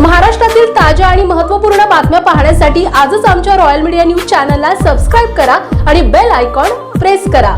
महाराष्ट्रातील ताज्या आणि महत्त्वपूर्ण बातम्या पाहण्यासाठी आजच आमच्या रॉयल मीडिया न्यूज चॅनलला सबस्क्राईब करा आणि बेल आयकॉन प्रेस करा.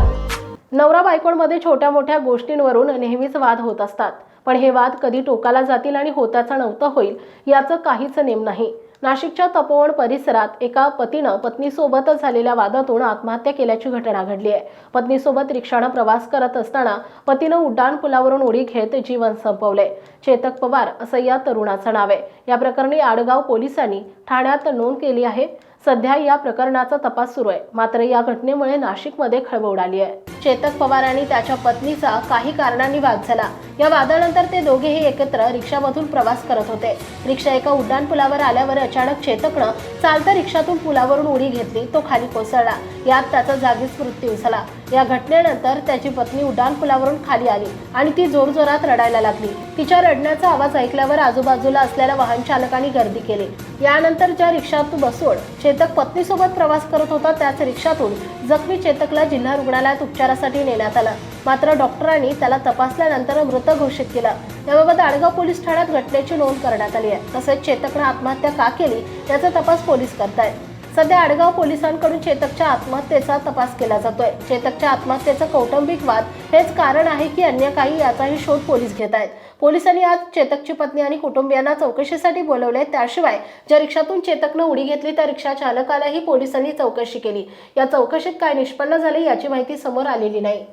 नवरा बायकोंमध्ये छोट्या मोठ्या गोष्टींवरून नेहमीच वाद होत असतात. पण हे वाद कधी टोकाला जातील आणि होताचा नव्हतं होईल याचं काहीच नेम नाही. नाशिकच्या तपोवन परिसरात एका पतीनं पत्नीसोबत झालेल्या वादातून आत्महत्या केल्याची घटना घडली आहे. पत्नीसोबत रिक्षानं प्रवास करत असताना पतीनं उड्डाण पुलावरून उडी घेत जीवन संपवले. चेतक पवार असं या तरुणाचं नाव आहे. या प्रकरणी आडगाव पोलिसांनी ठाण्यात नोंद केली आहे. सध्या या प्रकरणाचा तपास सुरू आहे. मात्र या घटनेमुळे नाशिकमध्ये खळबळ उडाली आहे. चेतक पवार आणि त्याच्या पत्नीचा काही कारणांनी वाद झाला. या वादानंतर ते दोघेही एकत्र रिक्षामधून प्रवास करत होते. रिक्षा एका उड्डाण पुलावर आल्यावर अचानक चेतकनं चालत्या रिक्षातून पुलावरून उडी घेतली. तो खाली कोसळला. यात त्याचा जागीच मृत्यू झाला. या घटनेनंतर त्याची पत्नी उड्डाण पुलावरून खाली आली आणि ती जोरजोरात रडायला लागली. तिच्या रडण्याचा आवाज ऐकल्यावर आजूबाजूला असलेल्या वाहन चालकांनी गर्दी केली. यानंतर ज्या रिक्षातून बसून चेतक पत्नीसोबत प्रवास करत होता त्याच रिक्षातून जखमी चेतकला जिल्हा रुग्णालयात उपचारासाठी नेण्यात आलं. मात्र डॉक्टरांनी त्याला तपासल्यानंतर मृत घोषित केलं. याबाबत आडगाव पोलीस ठाण्यात घटनेची नोंद करण्यात आली आहे. तसेच चेतकनं आत्महत्या का केली याचा तपास पोलीस करतायत. सध्या आडगाव पोलिसांकडून चेतकच्या आत्महत्येचा तपास केला जातोय. चेतकच्या आत्महत्येचं कौटुंबिक वाद हेच कारण आहे की अन्य काही याचाही शोध पोलीस घेत आहेत. पोलिसांनी आज चेतकची पत्नी आणि कुटुंबियांना चौकशीसाठी बोलवले त्याशिवाय ज्या रिक्षातून चेतकनं उडी घेतली त्या रिक्षा चालकालाही पोलिसांनी चौकशी केली. या चौकशीत काय निष्पन्न झाले याची माहिती समोर आलेली नाही.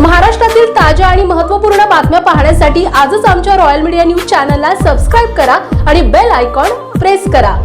महाराष्ट्रातील ताज्या आणि महत्त्वपूर्ण बातम्या पाहण्यासाठी आजच आमच्या रॉयल मीडिया न्यूज चॅनलला सबस्क्राईब करा आणि बेल आयकॉन प्रेस करा.